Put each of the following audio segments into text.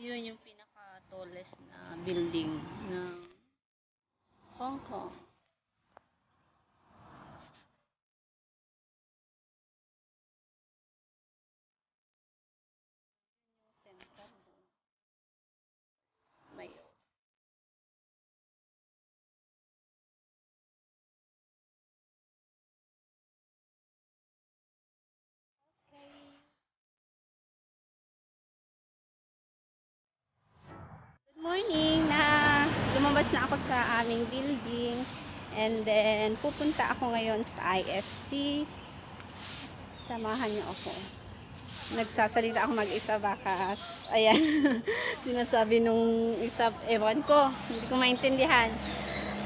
Yun yung pinaka-tallest na building ng Hong Kong. Morning na lumabas na ako sa aming building. And then pupunta ako ngayon sa IFC samahan niyo ako. Nagsasalita ako mag-isa baka ayan sinasabi nung isa ewan ko hindi ko maintindihan.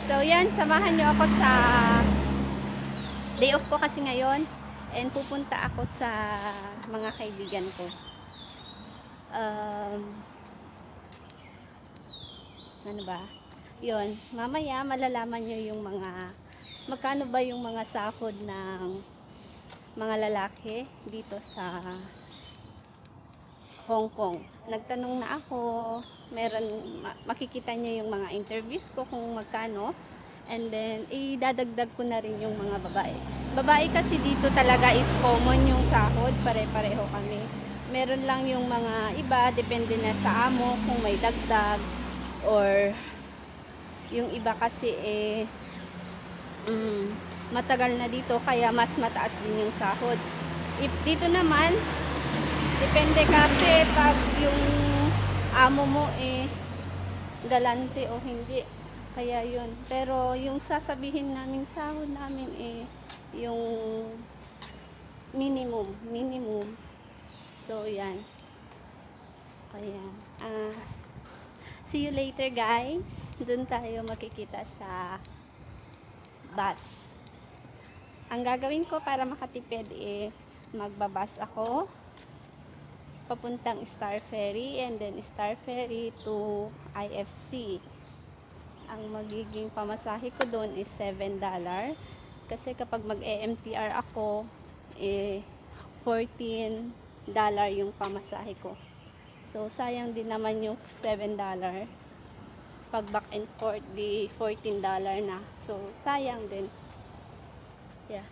So yan samahan niyo ako sa day off ko kasi ngayon. And pupunta ako sa mga kaibigan ko. Um, ano ba? Yun, mamaya malalaman nyo yung mga, magkano ba yung mga sahod ng mga lalaki dito sa Hong Kong. Nagtanong na ako, meron, ma- makikita nyo yung mga interviews ko kung magkano. And then, idadagdag ko na rin yung mga babae. Babae kasi dito talaga is common yung sahod, pare-pareho kami. Meron lang yung mga iba, depende na sa amo kung may dagdag or yung iba kasi eh mm, matagal na dito kaya mas mataas din yung sahod. If dito naman depende kasi pag yung amo mo eh galante o hindi kaya yun. Pero yung sasabihin naming sahod namin eh yung minimum minimum. So yan. Kaya ah See you later guys. Doon tayo makikita sa bus. Ang gagawin ko para makatipid eh magbabas ako papuntang Star Ferry and then Star Ferry to IFC. Ang magiging pamasahe ko doon is $7 kasi kapag mag-EMTR ako eh $14 yung pamasahe ko. So, sayang din naman yung $7. Pag back and forth, di $14 na. So, sayang din. Yeah.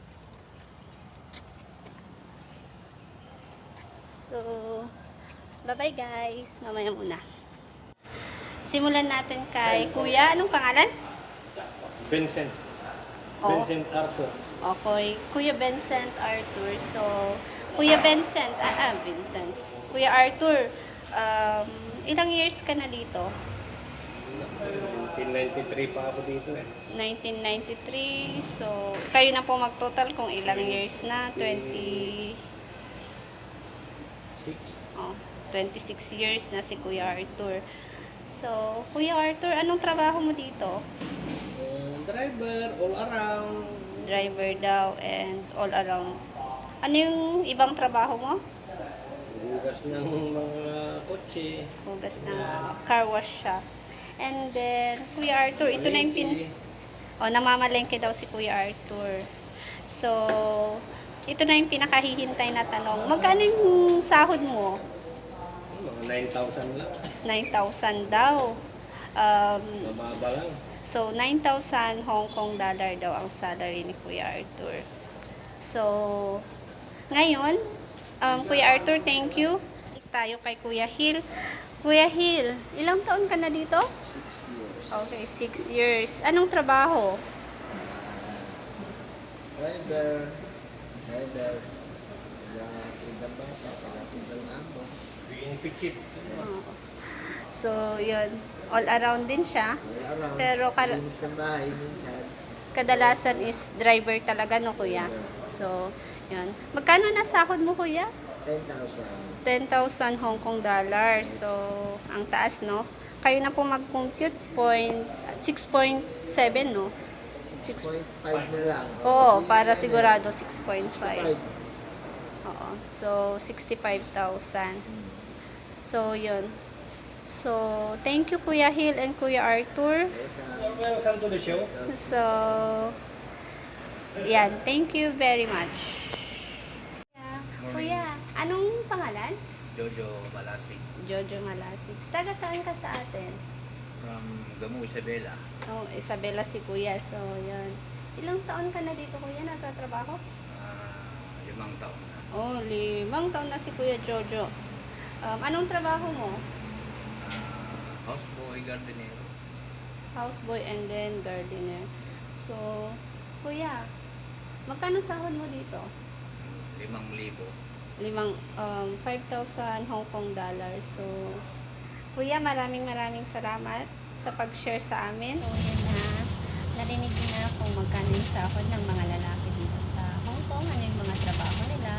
So, bye-bye guys. Mamaya muna. Simulan natin kay Kuya. Anong pangalan? Vincent. Oh. Vincent Arthur. Okay. Kuya Vincent Arthur. So, Kuya Vincent, ah, ah, Vincent. Kuya Arthur, um, ilang years ka na dito? 1993 pa ako dito eh. 1993. So, kayo na po magtotal kung ilang years na. 20, 6. oh, 26 years na si Kuya Arthur. So, Kuya Arthur, anong trabaho mo dito? Uh, driver, all around. Driver daw and all around. Ano yung ibang trabaho mo? Hugas ng mga kotse. Hugas ng car wash shop. And then, Kuya Arthur, ito na yung pin... O, namamalengke daw si Kuya Arthur. So, ito na yung pinakahihintay na tanong. Magkano yung sahod mo? Mga 9,000 lang. 9,000 daw. Um, Mababa lang. so, 9,000 Hong Kong dollar daw ang salary ni Kuya Arthur. So, ngayon, um, Kuya Arthur, thank you. Tayo kay Kuya Hill. Kuya Hill, ilang taon ka na dito? Six years. Okay, six years. Anong trabaho? Driver, driver, taga-tindang bata, taga-tindang amo. Being pikit. So, yun. All around din siya. All around. Pero kar- ng bahay minsan. Kadalasan is driver talaga, no, kuya? So, yun. Magkano na sahod mo, kuya? 10,000. 10,000 Hong Kong dollars. So, ang taas, no? Kayo na po mag-compute, point, 6.7, no? 6.5 na lang. Oo, para sigurado 6.5. 65. Oo. So, 65,000. So, yun. So, thank you Kuya Hill and Kuya Arthur. Welcome. To the show. So, yan. Thank you very much. Kuya, anong pangalan? Jojo Malasig Jojo Malasig. Taga saan ka sa atin? from Gamu Isabela. Oh, Isabela si Kuya. So, yun. Ilang taon ka na dito, Kuya, nagtatrabaho? Ah, limang taon na. Oh, limang taon na si Kuya Jojo. Um, anong trabaho mo? Houseboy, gardenero. Houseboy and then gardener. So, Kuya, magkano sahod mo dito? Limang libo. limang um, 5,000 Hong Kong dollars. So, Kuya, maraming maraming salamat sa pag-share sa amin. So, yun na. Narinig na kung magkano yung sahod ng mga lalaki dito sa Hong Kong, ano yung mga trabaho nila.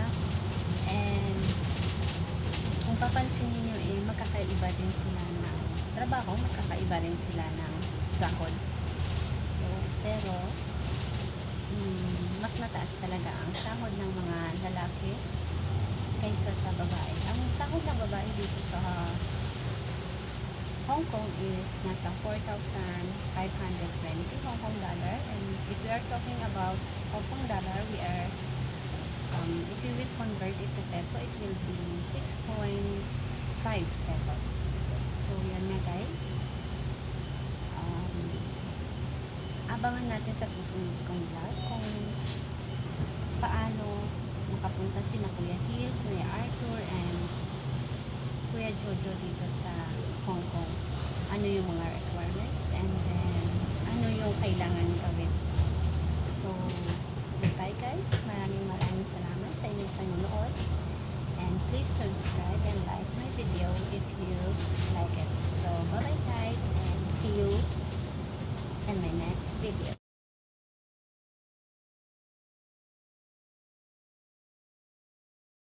And, kung papansin niyo eh, magkakaiba din sila ng trabaho, magkakaiba rin sila ng sahod. So, pero, mm, mas mataas talaga ang sahod ng mga lalaki kaysa sa babae. Ang sahod ng babae dito sa Hong Kong is nasa 4,520 Hong Kong dollar. And if we are talking about Hong Kong dollar, we are, um, if we will convert it to peso, it will be 6.5 pesos. So, yan na guys. Um, abangan natin sa susunod kong vlog kung paano makapunta sina Kuya Hill, Kuya Arthur, and Kuya Jojo dito sa Hong Kong. Ano yung mga requirements and then ano yung kailangan gawin. So, goodbye guys. Maraming maraming salamat sa inyong panonood. And please subscribe and video.